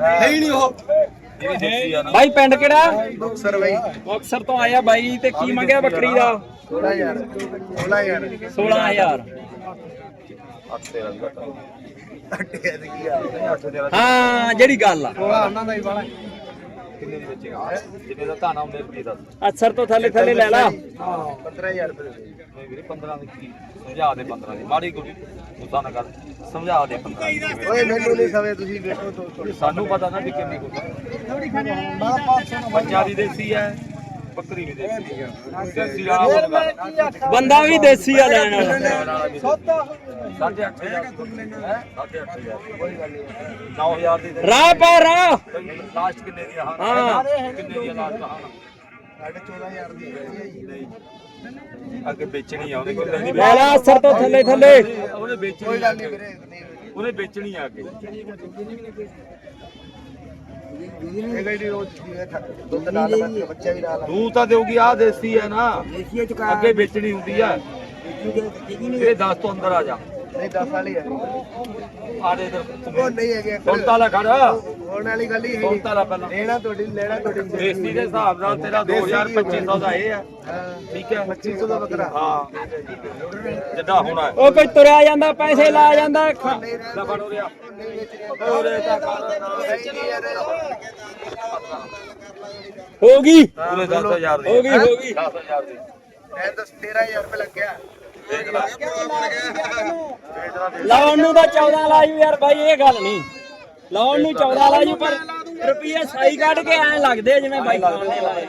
ਹੈ। ਹੀ ਨਹੀਂ ਉਹ। ਬਾਈ ਪਿੰਡ ਕਿਹੜਾ? ਮੁਕਸਰ ਬਈ। ਮੁਕਤਸਰ ਤੋਂ ਆਇਆ ਬਾਈ ਤੇ ਕੀ ਮੰਗਿਆ ਬੱਕਰੀ ਦਾ? 16000 16000 16000 ਅੱਠ ਤੇਰਾ ਵੀ ਘੱਟ। ਅੱਟੇ ਤੇ ਕੀ ਆ? ਅੱਠ ਤੇਰਾ ਹਾਂ ਜਿਹੜੀ ਗੱਲ ਆ। ਉਹ ਉਹਨਾਂ ਦਾ ਹੀ ਵਾਲਾ। ਕਿੰਨੇ ਦੀ ਵੇਚੇਗਾ ਜਿੰਨੇ ਦਾ ਧਾਨਾ ਉਹਨੇ ਰੁਪਏ ਦਾ ਅਸਰ ਤੋਂ ਥੱਲੇ ਥੱਲੇ ਲੈ ਲਾ ਹਾਂ 15000 ਰੁਪਏ ਦੇ ਵੀਰੇ 15 ਦੀ ਕੀ? ਸਮਝਾ ਦੇ 15 ਦੀ। ਮਾੜੀ ਕੋਈ ਨਾ ਕਰ। ਸਮਝਾ ਦੇ 15 ਦੀ। ਕਿਵੇਂ। ਓਏ ਮੈਨੂੰ ਨਹੀਂ ਸਵੇ ਤੁਸੀਂ ਵੇਖੋ ਥੋੜੀ ਸਾਨੂੰ ਪਤਾ ਨਾ ਵੀ ਕਿੰਨੀ ਕੁ ਪੰਜਾ ਦੀ ਦੇਸੀ ਹੈ ਬੱਕਰੀ ਵੀ ਦੇਸੀ ਕਰ ਬੰਦਾ ਵੀ ਦੇਸੀ ਆ ਲੈਣ ਵਾਲਾ। ਅੱਠ ਹਜ਼ਾਰ ਹੈਂ? ਸਾਢੇ ਅੱਠ ਹਜ਼ਾਰ। ਕੋਈ ਗੱਲ ਨਹੀਂ 9000 ਦੀ ਦੇ। ਰਾਹ ਪਾ ਰਾਹ। ਲਾਸਟ ਕਿੰਨੇ ਦੀ ਆ ਹਾਂ। ਕਿੰਨੇ ਦੀ ਲਾਸਟ ਹਾਂ 14000 ਦੀ ਹੈ ਜੀ। ਨਹੀਂ। ਅੱਗੇ ਵੇਚਣੀ ਆ ਉਹਨੇ ਕਿੰਨੇ ਦੀ ਲੈ ਲਾ ਅਸਰ ਤੋਂ ਥੱਲੇ ਥੱਲੇ। ਉਹਨੇ ਵੇਚਣੀ ਕੋਈ ਆ ਗੱਲ ਨਹੀਂ। ਵੀਰੇ ਉਹਨੇ ਵੇਚਣੀ ਆ ਅੱਗੇ। ਇਹ ਗਈ ਰੋਜ਼ ਦੁੱਧ ਨਾਲ ਬੱਚੇ ਬੱਚਾ ਵੀ ਨਾਲ। ਤੂੰ ਤਾਂ ਦੇਊਗੀ ਆ ਦੇਸੀ ਹੈ ਨਾ ਅੱਗੇ ਵੇਚਣੀ ਹੁੰਦੀ ਆ। ਇਹ 10 ਤੋਂ ਅੰਦਰ ਆ ਜਾ। ਨਹੀਂ 10 ਵਾਲੀ ਹੈ ਆ ਦੇ ਇਧਰ ਉਹ ਨਹੀਂ ਹੈਗੇ ਸੁਣਤਾ ਲੈ ਖੜ। ਹੋਣ ਵਾਲੀ ਗੱਲ ਹੀ ਹੈ ਸੁਣਤਾ ਲੈ ਪਹਿਲਾਂ ਲੈਣਾ ਤੁਹਾਡੀ ਲੈਣਾ ਤੁਹਾਡੀ ਦੇਸੀ ਦੇ ਹਿਸਾਬ ਨਾਲ ਤੇਰਾ 2000 2500 ਦਾ ਇਹ ਆ। ਹਾਂ। ਠੀਕ ਹੈ। 2500 ਦਾ ਬੱਕਰਾ। ਹਾਂ। ਜਿੱਦਾਂ ਹੋਣਾ ਹੈ। ਉਹ ਕੋਈ ਤੁਰਿਆ ਜਾਂਦਾ ਪੈਸੇ ਲਾ ਜਾਂਦਾ। ਖ- ਲੈ ਫੜ ਹੋ ਰਿਹਾ ਨਹੀਂ ਵੇਚਣੀ ਉਹਰੇ ਤਾਂ ਕਰ। ਹੋ ਗਈ। ਪੂਰੇ 10000 ਦੀ। ਹੋ ਗਈ ਹੋ ਗਈ। 10000 ਦੀ। ਮੈਂ ਤਾਂ 13000 ਰੁਪਏ ਲੱਗਿਆ। ਦੇਖ ਲੈ। ਲਾਉਣ ਨੂੰ ਤਾਂ 14 ਲਾਜੂ ਯਾਰ ਬਾਈ ਇਹ ਗੱਲ ਨਹੀਂ। ਲਾਉਣ ਨੂੰ 14 ਲਾਜੂ ਪਰ ਰੁਪਈਏ ਸਾਈ ਕੱਢ ਕੇ ਐਂ ਲੱਗਦੇ ਜਿਵੇਂ ਬਾਈ ਖਾਨ ਨੇ ਲਾਏ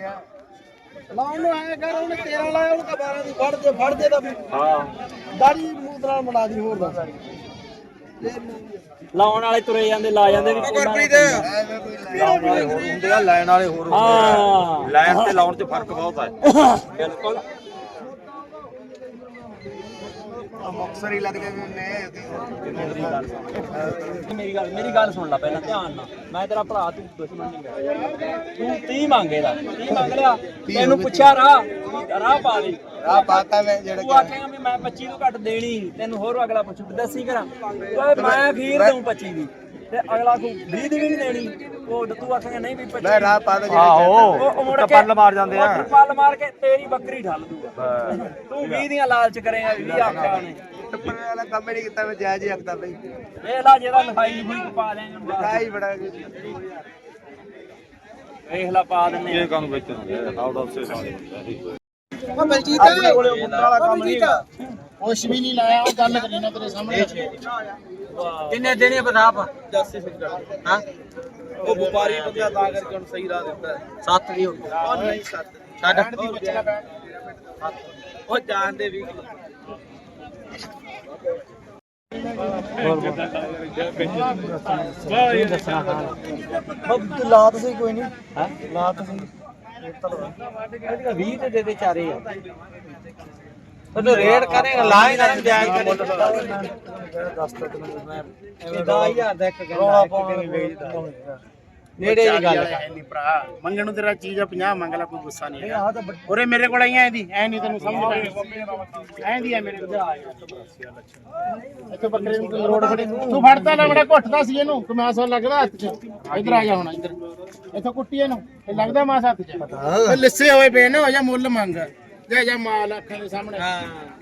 ਆ। ਲਾਉਣ ਨੂੰ ਐ ਕਰ ਉਹਨੇ 13 ਲਾਇਆ ਉਹਨੂੰ 12 ਦੀ ਫੜ ਦੇ ਫੜ ਦੇ ਤਾਂ ਹਾਂ। ਦਾੜੀ ਨਾਲ ਬਣਾ ਦੀ ਹੋਰ ਦੱਸ। ਲਾਉਣ ਵਾਲੇ ਤੁਰੇ ਜਾਂਦੇ ਲਾ ਜਾਂਦੇ ਵੀ ਲੈ ਲਾਉਣ ਵਾਲੇ ਹੋਰ ਹੁੰਦੇ ਆ ਲੈਣ ਵਾਲੇ ਹੋਰ ਹੁੰਦੇ ਆ ਹਾਂ। ਲੈਣ ਤੇ ਲਾਉਣ 'ਚ ਫ਼ਰਕ ਬਹੁਤ ਹੈ। ਬਿਲਕੁਲ। ਮੁਕਸਰ ਹੀ ਲੱਗ ਗਏ ਨੇ ਮੇਰੀ ਗੱਲ ਮੇਰੀ ਗੱਲ ਸੁਣ ਲੈ ਪਹਿਲਾਂ ਧਿਆਨ ਨਾਲ। ਮੈਂ ਤੇਰਾ ਭਰਾ ਤੂੰ ਦੁਸ਼ਮਣ ਨਹੀਂ ਮੇਰਾ ਤੂੰ 30 ਮੰਗੇ ਦਾ 30 ਮੰਗ ਲਿਆ। ਤੈਨੂੰ ਪੁੱਛਿਆ ਰਾਹ। ਰਾਹ ਪਾ ਪਾਤਾ ਮੈਂ ਜਿਹੜਾ ਤੂੰ ਆਖੇਗਾ ਵੀ ਮੈਂ 25 ਤੋਂ ਘੱਟ ਦੇਣੀ। ਤੈਨੂੰ ਹੋਰ ਅਗਲਾ ਪੁੱਛੂ ਦੱਸੀ ਕਰਾਂ। ਓਏ ਮੈਂ ਅਖੀਰ ਦਊਂ 25 ਦੀ। ਤੇ ਅਗਲਾ ਤੂੰ 20 ਦੀ ਵੀ ਨਹੀਂ ਦੇਣੀ ਉਹ ਤੂੰ ਆਖੇਗਾ ਨਹੀਂ ਵੀ 25 ਮੈਂ ਰਾਹ ਪਾ ਜਿਹੜਾ ਆਹੋ ਉਹ ਮੁੜ ਕੇ ਪੱਲ ਮਾਰ ਜਾਂਦੇ ਆ। ਪੱਲ ਮਾਰ ਕੇ ਤੇਰੀ ਬੱਕਰੀ ਠੱਲ ਦੂਗਾ। ਤੂੰ 20 ਦੀਆਂ ਲਾਲਚ ਕਰੇਗਾ 20 ਆਖਿਆ ਉਹਨੇ ਟੱਪਣ ਵਾਲਾ ਕੰਮ ਹੀ ਨਹੀਂ ਕੀਤਾ ਮੈਂ ਜਾਇਜ਼ ਹੀ ਆਖਦਾ ਬਈ। ਵੇਖ ਲਾ ਜਿਹਦਾ ਲਿਖਾਈ ਲਿਖੂਈ ਪਾ ਲੈਣ ਨੂੰ ਤਾਂ ਹੀ ਬੜਾ ਵੇਖ ਲਾ ਪਾ ਦਿੰਨੇ ਆ। ਇਹ ਕਾਨੂੰ ਵੇਚਣ ਆਊਟ ਆਫ ਸੇ ਸਾਰੇ ਉਹ ਬਲਜੀਤ। ਵਾਲਾ ਕੰਮ ਨਹੀਂ। ਕੁਛ ਵੀ ਨਹੀਂ ਲਾਇਆ ਉਹ ਗੱਲ ਕਰੀ ਨਾ ਤੇਰੇ ਸਾਹਮਣੇ। ਕਿੰਨੇ ਦੇਣੇ ਬਦਾਪ ਹਾਂ ਉਹ ਵਪਾਰੀ ਬੰਦਾ ਤਾਂ ਕਰਕੇ ਹੁਣ ਸਹੀ ਰਾਹ ਦਿੱਤਾ। ਸੱਤ ਦੀ ਹੋ ਗਈ। ਉਹ ਨਹੀਂ ਸੱਤ ਛੱਡ। ਦੀ ਬਚਣਾ ਉਹ ਜਾਣਦੇ ਵੀ ਤੂੰ ਲਾ ਤੁਸੀਂ ਕੋਈ ਨਹੀਂ। ਹਾਂ? ਲਾ ਤੁਸੀਂ 20 ਤੇ ਦੇ ਦੇ ਚਾਰੇ ਆ। ਉਹਨੂੰ ਰੇਡ ਕਰੇਗਾ ਲਾ ਹੀ ਨਾ ਜਾਇਜ਼ ਕਰੇ। 10000 ਦਾ ਇੱਕ ਰੌਲਾ ਪਾਉਣ ਨੇੜੇ ਦੀ ਗੱਲ ਨਹੀਂ ਭਰਾ। ਮੰਗਣ ਨੂੰ ਤੇਰਾ ਚੀਜ਼ ਆ 50 ਮੰਗ ਲੈ ਕੋਈ ਗੁੱਸਾ ਨਹੀਂ ਹੈਗਾ। ਉਰੇ ਮੇਰੇ ਕੋਲ ਆਈਆਂ ਇਹਦੀ ਐ ਨਹੀਂ ਤੈਨੂੰ ਸਮਝ ਆਉਂਦੀ ਐ ਦੀ ਐ ਮੇਰੇ ਕੋਲ। ਇੱਥੇ ਬੱਕਰੇ ਨੂੰ ਤੂੰ ਰੋਡ ਖੜੀ ਤੂੰ ਫੜਦਾ ਲੈ ਬੜਾ ਘੁੱਟਦਾ ਸੀ ਇਹਨੂੰ। ਕਿ ਮਾਸ ਲੱਗਦਾ ਹੱਥ 'ਚ। ਇਧਰ ਆ ਜਾ ਹੁਣ ਇਧਰ। ਇੱਥੋਂ ਕੁੱਟੀ ਇਹਨੂੰ। ਇਹ ਲੱਗਦਾ ਮਾਸ ਹੱਥ 'ਚ। ਲਿੱਸੇ ਹੋਏ ਪਏ ਨੇ ਹੋ ਜਾ ਮੁੱਲ ਮੰਗ। ਜੇ ਜਾ ਮਾਲ ਅੱਖਾਂ ਦੇ ਸਾਹਮਣੇ।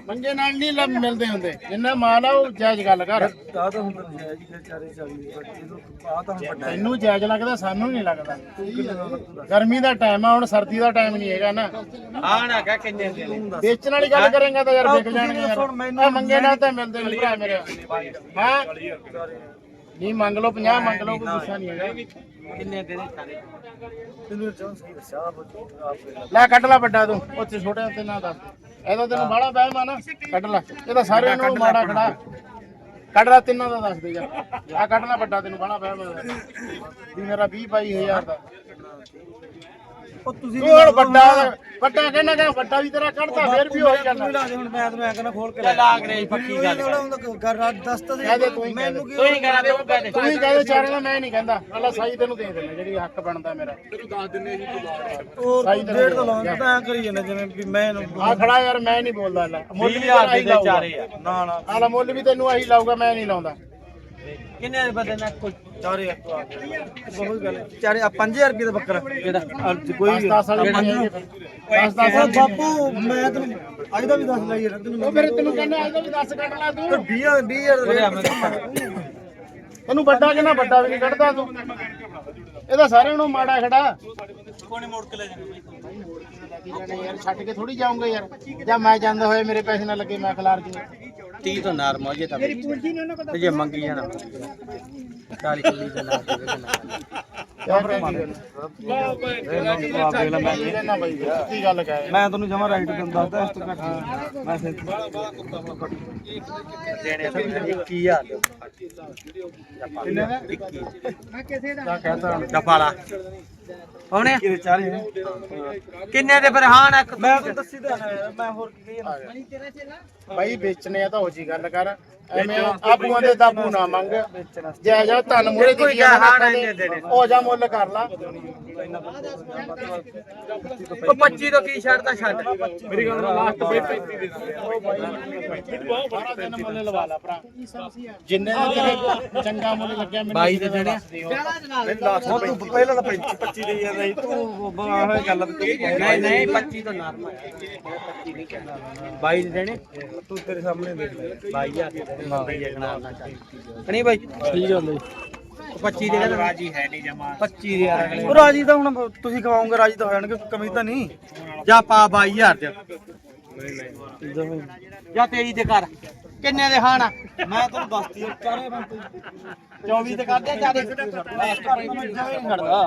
ਮੰਗੇ ਨਾਲ ਨਹੀਂ ਲੱਭ ਮਿਲਦੇ ਹੁੰਦੇ। ਜਿੰਨਾ ਮਾਲ ਆ ਉਹ ਜਾਇਜ਼ ਗੱਲ ਕਰ ਤੈਨੂੰ ਜਾਇਜ਼ ਲੱਗਦਾ ਸਾਨੂੰ ਨਹੀਂ ਲੱਗਦਾ। ਗਰਮੀ ਦਾ ਟਾਈਮ ਆ ਹੁਣ ਸਰਦੀ ਦਾ ਟਾਈਮ ਨਹੀਂ ਹੈਗਾ ਨਾ। ਆਣ ਹੈਗਾ ਕਿੰਨੇ ਦੇ ਵੇਚਣ ਵਾਲੀ ਗੱਲ ਕਰੇਗਾ ਤਾਂ ਯਾਰ ਵਿਕ ਜਾਣਗੇ ਯਾਰ। ਮੰਗੇ ਨਾਲ ਤਾਂ ਮਿਲਦੇ ਨਹੀਂ ਭਰਾ ਮੇਰੇ। ਹਾਂ। ਨਹੀਂ ਮੰਗ ਲਓ 50 ਮੰਗ ਲਓ ਕੋਈ ਗੁੱਸਾ ਨਹੀਂ ਹੈਗਾ। ਕਿੰਨੇ ਦੇ ਦੇ ਚਾਰੇ ਲੈ ਕੱਢ ਲੈ ਵੱਡਾ ਤੂੰ ਉੱਥੇ ਛੋਟੇ ਤੇ ਨਾ ਦੱਸ। ਇਹਦਾ ਤੈਨੂੰ ਬਾਹਲਾ ਵਹਿਮ ਆ ਨਾ ਕੱਢ ਲੈ। ਇਹ ਤਾਂ ਸਾਰਿਆਂ ਨੂੰ ਮਾੜਾ ਖੜਾ। ਕੱਢ ਲੈ ਤਿੰਨਾਂ ਦਾ ਦੱਸ ਦੇ ਯਾਰ। ਆ ਕੱਢ ਲੈ ਵੱਡਾ ਤੈਨੂੰ ਬਾਹਲਾ ਵਹਿਮ ਆ। ਵੀ ਮੇਰਾ 20 22000 ਦਾ। ਉਹ ਤੁਸੀਂ ਹੁਣ ਵੱਡਾ ਵੱਡਾ ਕਹਿੰਦਾ ਕਿ ਵੱਡਾ ਵੀ ਤੇਰਾ ਕੱਢਦਾ ਫੇਰ ਵੀ ਉਹੀ ਗੱਲ ਆ ਹੁਣ ਮੈਂ ਤਾਂ ਮੈਂ ਕਹਿੰਦਾ ਖੋਲ ਕੇ ਲੈ ਲਾਗ ਰਹੀ ਪੱਕੀ ਗੱਲ ਕਹਦੇ ਤੂੰ ਹੀ ਮੈਨੂੰ ਤੂੰ ਹੀ ਕਰਾ ਤੂੰ ਕਹਿ ਦੇ ਤੂੰ ਹੀ ਕਹਦੇ ਚਾਰੇ ਦਾ ਮੈਂ ਨਹੀਂ ਕਹਿੰਦਾ। ਅੱਲਾ ਸਾਈ ਤੈਨੂੰ ਦੇ ਦੇਣਾ ਜਿਹੜੀ ਹੱਕ ਬਣਦਾ ਮੇਰਾ। ਤੈਨੂੰ ਦੱਸ ਦਿੰਨੇ ਜੀ ਤੂੰ ਸਾਈ ਡੇਢ ਤੋਂ ਲਾਉਂਦਾ ਤਾਂ ਕਰੀ ਜਾਂਦਾ ਜਿਵੇਂ ਵੀ ਮੈਂ ਆ ਖੜਾ ਯਾਰ ਮੈਂ ਨਹੀਂ ਬੋਲਦਾ ਅੱਲਾ ਮੁੱਲ ਵੀ ਤੇਰਾ 20000 ਆਹੀ ਦੇ ਲਾਊਗਾ। ਚਾਰੇ ਆ। ਨਾ ਨਾ। ਆਲਾ ਮੁੱਲ ਵੀ ਤੈਨੂੰ ਆਹੀ ਲਾਊਗਾ ਮੈਂ ਨਹੀਂ ਲਾਉਂਦਾ। ਕਿੰਨੇ ਦੇ ਬਦਲੇ ਨਾਲ ਕੋਈ ਚਾਰੇ ਇੱਕ ਆ। ਬਹੁਤ ਗੱਲ ਚਾਰੇ 5000 ਰੁਪਏ ਦਾ ਬੱਕਰਾ। ਕਿਹੜਾ? ਕੋਈ 10 10 ਵਾਲੇ ਨਹੀਂ ਹੈਗੇ 10 10 ਉਹ ਬਾਪੂ ਮੈਂ ਤੈਨੂੰ ਅੱਜ ਦਾ ਵੀ ਦੱਸ ਲਈ ਯਾਰ ਤੈਨੂੰ ਉਹ ਫਿਰ ਤੈਨੂੰ ਕਹਿੰਦਾ ਅੱਜ ਵੀ 10 ਕੱਢ ਲੈ ਤੂੰ। 20 20000 ਦਾ ਤੈਨੂੰ ਵੱਡਾ ਕਿੰਨਾ ਵੱਡਾ ਵੀ ਨਹੀਂ ਕੱਢਦਾ ਤੂੰ। ਇਹਦਾ ਸਾਰਿਆਂ ਨੂੰ ਮਾੜਾ ਖੜਾ। ਕੋਨੇ ਮੋੜ ਕੇ ਲੈ ਜਾਣਾ ਯਾਰ ਛੱਡ ਕੇ ਥੋੜੀ ਜਾਊਂਗਾ ਯਾਰ। ਜਾਂ ਮੈਂ ਜਾਂਦਾ ਹੋਏ ਮੇਰੇ ਪੈਸੇ ਨਾ ਲੱਗੇ ਮੈਂ ਖਿਲਾਰ ਜੂ 30 ਤੋਂ ਨਾਰਮ ਹੋ ਜੇ ਤਾਂ ਤੇ ਜੇ ਮੰਗੀ ਜਾਣਾ। 40 ਕਿਲੋ ਦੇ ਨਾਲ ਦੇ ਦੇਣਾ ਨਾ। ਬਾਈ ਕੀ ਗੱਲ ਕਹੇ ਮੈਂ ਤੈਨੂੰ ਜਮਾ ਰਾਈਟ ਦਿੰਦਾ ਦੱਸਦਾ ਇਸ ਤੋਂ ਘੱਟ। ਮੈਂ ਫਿਰ ਕਿੰਨੇ ਦਾ? ਦਾ ਕਹਤਾ। ਕੌਣੇ ਕਿਹਦੇ ਚਾਰੇ ਕਿੰਨੇ ਦੇ ਫਿਰ? ਹਾਂ ਨਾ ਮੈਂ ਤੈਨੂੰ ਦੱਸੀ ਤਾਂ ਹੈ, ਮੈਂ ਹੋਰ ਕੀ ਕਹੀ ਬਾਈ ਵੇਚਣੇ ਆ ਤਾਂ ਹੋ ਜੀ ਗੱਲ ਕਰ। ਐਵੇਂ ਆਪੂਆਂ ਦੇ ਦਾਬੂ ਨਾ ਮੰਗ। ਜੈ ਜਾ ਧਨ ਮੂਰੇ ਕੋਈ ਦੀ ਕਿਆ ਹਾਣਾ ਇੰਨੇ ਦੇਣੇ। ਉਹ ਜਾ ਮੁੱਲ ਕਰ ਲਾ। ਉਹ 25 ਤੋਂ ਕੀ ਛੱਡਦਾ ਛੱਡ। ਮੇਰੀ ਗੱਲ ਲਾਸਟ 35 ਦੇ ਸਾਰਾ ਦਿਨ ਮੁੱਲ ਲਵਾ ਲਾ ਭਰਾ। ਜਿੰਨੇ ਤੇਰੇ ਚੰਗਾ ਮੁੱਲ ਲੱਗਿਆ ਮੈਨੂੰ ਬਾਈ ਦੇ ਦੇਣੇ ਹੁਣ ਤੂੰ ਪਹਿਲਾਂ ਤਾਂ 25 25 ਦੇ ਜਾਂਦਾ ਸੀ ਤੂੰ ਬਾਹਰ ਗੱਲ ਤੇ ਨਹੀਂ ਨਹੀਂ 25 ਤੋਂ ਨਾਰਮ 25 ਨਹੀਂ ਕਹਿੰਦਾ 22 ਦੇ ਦੇਣੇ? ਤੂੰ ਤੇਰੇ ਸਾਹਮਣੇ ਦੇਖ ਲੈ। 22000 ਦੇ ਦੇਣੇ ਨਹੀਂ ਬਾਈ? ਠੀਕ ਹੈ ਬਾਈ। 25 ਦੇ ਦੇਣਾ। ਰਾਜੀ ਹੈ ਨਹੀਂ ਜਮਾ। 25 ਦੇ ਯਾਰ ਉਹ ਰਾਜੀ ਤਾਂ ਹੁਣ ਤੁਸੀਂ ਖਵਾਉਂਗੇ ਰਾਜੀ ਤਾਂ ਹੋ ਜਾਣਗੇ ਕਮੀ ਤਾਂ ਨਹੀਂ। ਜਾ ਪਾ 22000 ਚ। ਨਹੀਂ ਨਹੀਂ ਜਾਂ ਤੇਰੀ ਤੇ ਕਰ। ਕਿੰਨੇ ਦੇ ਹਾਣਾ ਮੈਂ ਤੈਨੂੰ ਦੱਸਦੀ ਚਾਰੇ ਮੈਂ 24 ਤੇ ਕਰਦੇ ਚਾਰੇ ਛੱਡਦਾ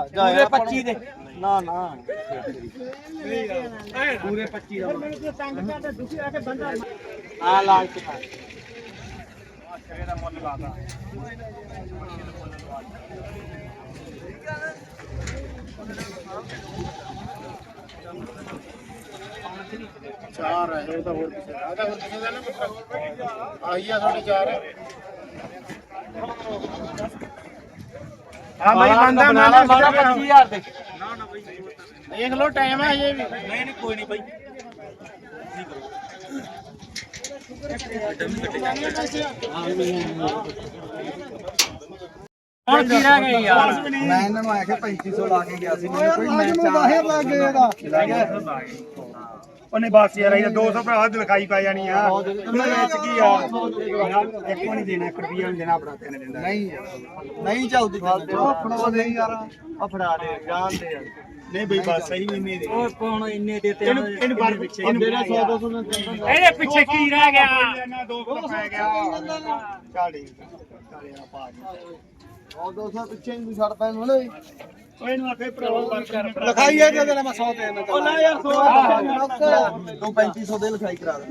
ਪੂਰੇ 25 ਦੇ। ਨਾ ਨਾ। ਪੂਰੇ 25 ਦਾ। ਆ ਲਾਲ ਤੇ ਕਰ। ਚਾਰ ਹੈ ਉਹ ਤਾਂ ਹੋਰ ਕਿਸੇ ਦਾ। ਆ ਤਾਂ ਹੋਰ ਕਿਸੇ ਦਾ ਨਾ ਪੁੱਛਾ ਆਹੀ ਆ ਸਾਡੇ ਚਾਰ। ਹਾਂ ਬਾਈ ਬੰਦਾ ਬਣਾ ਲਾ ਮਾਰਾ 25000 ਦੇ। ਦੇਖ ਲਓ ਟਾਈਮ ਹੈ ਹਜੇ ਵੀ। ਨਹੀਂ ਨਹੀਂ ਕੋਈ ਨਹੀਂ ਬਾਈ। ਹੁਣ ਕੀ ਰਹਿ ਗਈ ਯਾਰ। ਮੈਂ ਇਹਨਾਂ ਨੂੰ ਆਖਿਆ 3500 ਲਾ ਕੇ ਗਿਆ ਸੀ ਮੈਨੂੰ ਕੋਈ ਮੈਂ ਚਾਹ ਲੱਗ ਗਿਆ ਇਹਦਾ। ਉਹਨੇ ਬਸ ਯਾਰ ਇਹ 200 ਰੁਪਏ ਹੱਦ ਲਿਖਾਈ ਪੈ ਜਾਣੀ ਆ। ਮੈਂ ਵੇਚ ਕੀ ਆ? ਇੱਕ ਵੀ ਨਹੀਂ ਦੇਣਾ 1 ਰੁਪਿਆ ਨਹੀਂ ਦੇਣਾ ਆਪਣਾ ਤੈਨੂੰ ਦਿੰਦਾ ਨਹੀਂ ਨਹੀਂ ਉਹ ਫੜਾ ਦੇ ਯਾਰ। ਆ ਫੜਾ ਦੇ ਜਾਣ ਦੇ। ਯਾਰ ਨਹੀਂ ਬਈ ਬਸ ਸਹੀ ਨਹੀਂ ਦੇ। ਉਹ ਕੌਣ ਇੰਨੇ ਦੇ ਤੇ? ਇਹਨੂੰ ਇਹਨੂੰ ਬਾਹਰ ਪਿੱਛੇ ਇਹਨੂੰ ਮੇਰਾ 100 200 ਦਾ ਦਿੰਦਾ ਇਹਦੇ ਪਿੱਛੇ ਕੀ ਰਹਿ ਗਿਆ? 200 ਪੈ ਗਿਆ। ਚੱਲ ਠੀਕ ਚੱਲ ਯਾਰ ਪਾ ਜੀ ਉਹ 200 ਪਿੱਛੇ ਨਹੀਂ ਛੱਡ ਪੈਣ ਵਾਲੇ ਉਹ ਇਹਨੂੰ ਆਖੇ ਭਰਾਵਾ ਕਰ ਲਿਖਾਈ ਹੈ ਤੇ ਮੈਂ 100 ਦੇ ਦਿੰਦਾ ਉਹ ਨਾ ਯਾਰ 100 ਤੂੰ 3500 ਦੇ ਲਿਖਾਈ ਕਰਾ ਦੇ